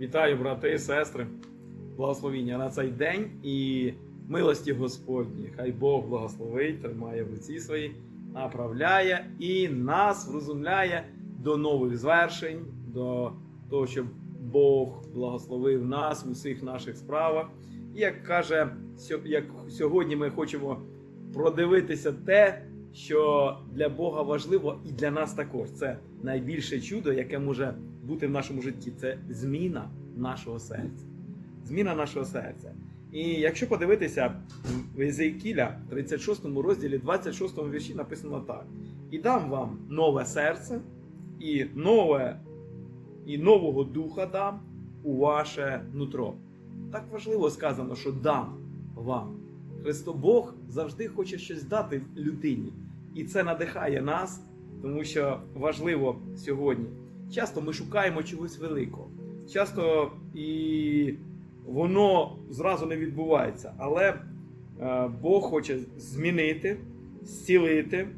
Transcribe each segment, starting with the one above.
Вітаю, брати і сестри, благословіння на цей день і милості Господні. Хай Бог благословить, тримає в руці свої, направляє і нас врозумляє до нових звершень, до того, щоб Бог благословив нас в усіх наших справах. І як каже, як сьогодні ми хочемо продивитися те, що для Бога важливо і для нас також. Це найбільше чудо, яке може бути в нашому житті. Це зміна нашого серця. Зміна нашого серця. І якщо подивитися в Єзекіля, 36 розділі, 26 вірші написано так: І дам вам нове серце, і нове, і нового духа дам у ваше нутро. Так важливо сказано, що дам вам. Христо Бог завжди хоче щось дати людині. І це надихає нас, тому що важливо сьогодні. Часто ми шукаємо чогось великого. Часто і воно зразу не відбувається. Але е, Бог хоче змінити, зцілити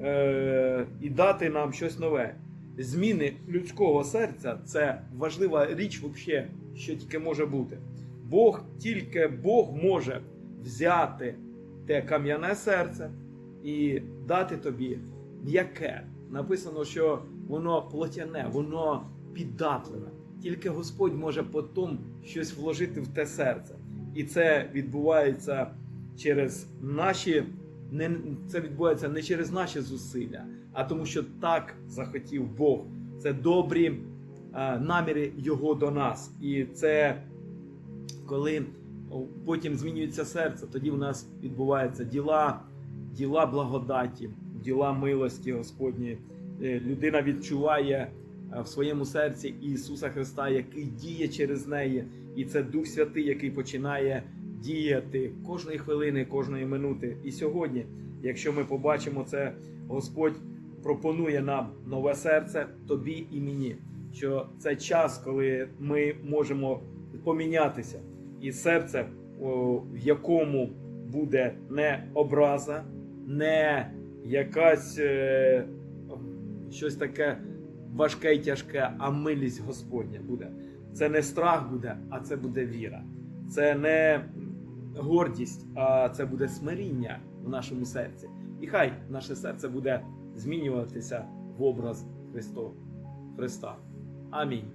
е, і дати нам щось нове. Зміни людського серця це важлива річ, взагалі, що тільки може бути. Бог, тільки Бог може взяти те кам'яне серце і дати тобі м'яке. Написано, що воно плотяне, воно піддатливе. Тільки Господь може потім щось вложити в те серце. І це відбувається через наші. Не, це відбувається не через наші зусилля, а тому, що так захотів Бог. Це добрі е, наміри Його до нас. І це коли потім змінюється серце, тоді в нас відбуваються діла, діла благодаті, діла милості Господньої. Е, Людина відчуває е, в своєму серці Ісуса Христа, який діє через неї, і це Дух Святий, який починає діяти кожної хвилини, кожної минути. І сьогодні, якщо ми побачимо це, Господь пропонує нам нове серце тобі і мені. Що це час, коли ми можемо помінятися, і серце, в якому буде не образа, не якась е, щось таке важке і тяжке, а милість Господня буде. Це не страх буде, а це буде віра. Це не гордість, а це буде смиріння в нашому серці. І хай наше серце буде змінюватися в образ Христо, Христа. Амінь.